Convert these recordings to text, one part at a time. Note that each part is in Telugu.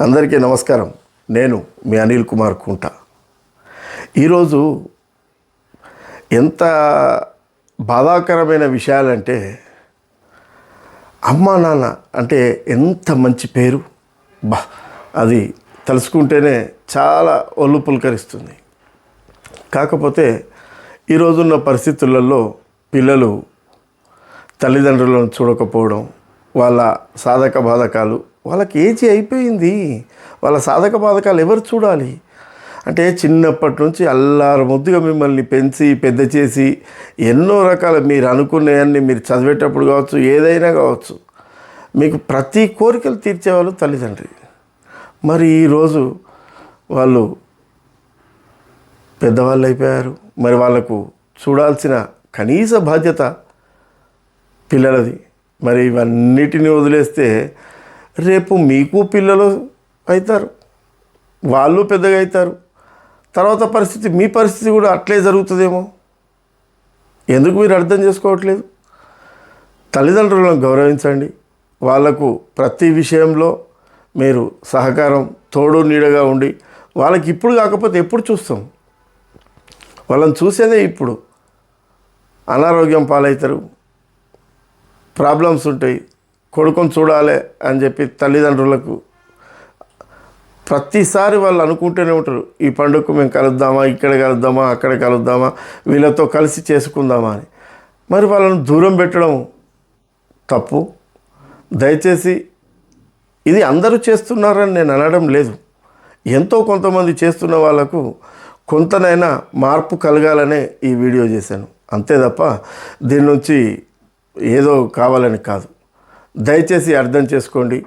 అందరికీ నమస్కారం. నేను మీ అనిల్ కుమార్ కుంట. ఈరోజు ఎంత బాధాకరమైన విషయాలంటే అమ్మా నాన్న అంటే ఎంత మంచి పేరు? బా అది తెలుసుకుంటేనే చాలా ఒళ్ళు పులకరిస్తుంది. కాకపోతే ఈరోజున్న పరిస్థితులలో పిల్లలు తల్లిదండ్రులను చూడకపోవడం వాళ్ళ సాధక బాధకాలు వాళ్ళకి ఏజీ అయిపోయింది. వాళ్ళ సాధక బాధకాలు ఎవరు చూడాలి? అంటే చిన్నప్పటి నుంచి అల్లారు ముద్దుగా మిమ్మల్ని పెంచి పెద్ద చేసి ఎన్నో రకాల మీరు అనుకునేవన్నీ మీరు చదివేటప్పుడు కావచ్చు ఏదైనా కావచ్చు మీకు ప్రతి కోరికలు తీర్చేవాళ్ళు తల్లిదండ్రి. మరి ఈరోజు వాళ్ళు పెద్దవాళ్ళు అయిపోయారు. మరి వాళ్ళకు చూడాల్సిన కనీస బాధ్యత పిల్లలది. మరి ఇవన్నిటిని వదిలేస్తే రేపు మీకు పిల్లలు అవుతారు. వాళ్ళు పెద్దగా అవుతారు. తర్వాత పరిస్థితి మీ పరిస్థితి కూడా అట్లే జరుగుతుందేమో? ఎందుకు మీరు అర్థం చేసుకోవట్లేదు? తల్లిదండ్రులను గౌరవించండి. వాళ్ళకు ప్రతి విషయంలో మీరు సహకారం తోడు నీడగా ఉండి వాళ్ళకి ఇప్పుడు కాకపోతే ఎప్పుడు చూస్తాం. వాళ్ళని చూసేదే ఇప్పుడు. అనారోగ్యం పాలవుతారు. ప్రాబ్లమ్స్ ఉంటాయి. కొడుకుని చూడాలి అని చెప్పి తల్లిదండ్రులకు ప్రతిసారి వాళ్ళు అనుకుంటూనే ఉంటారు ఈ పండుగకు మేము కలుద్దామా ఇక్కడ కలుద్దామా అక్కడ కలుద్దామా వీళ్ళతో కలిసి చేసుకుందామా అని. మరి వాళ్ళని దూరం పెట్టడం తప్పు. దయచేసి ఇది అందరూ చేస్తున్నారని నేను అనడం లేదు. ఎంతో కొంతమంది చేస్తున్న వాళ్ళకు కొంతనైనా మార్పు కలగాలనే ఈ వీడియో చేశాను. అంతే తప్ప దీని నుంచి ఏదో కావాలని కాదు. దయచేసి అర్థం చేసుకోండి.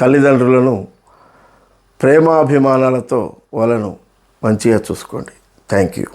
తల్లిదండ్రులను ప్రేమాభిమానాలతో వాళ్ళను మంచిగా చూసుకోండి. Thank you.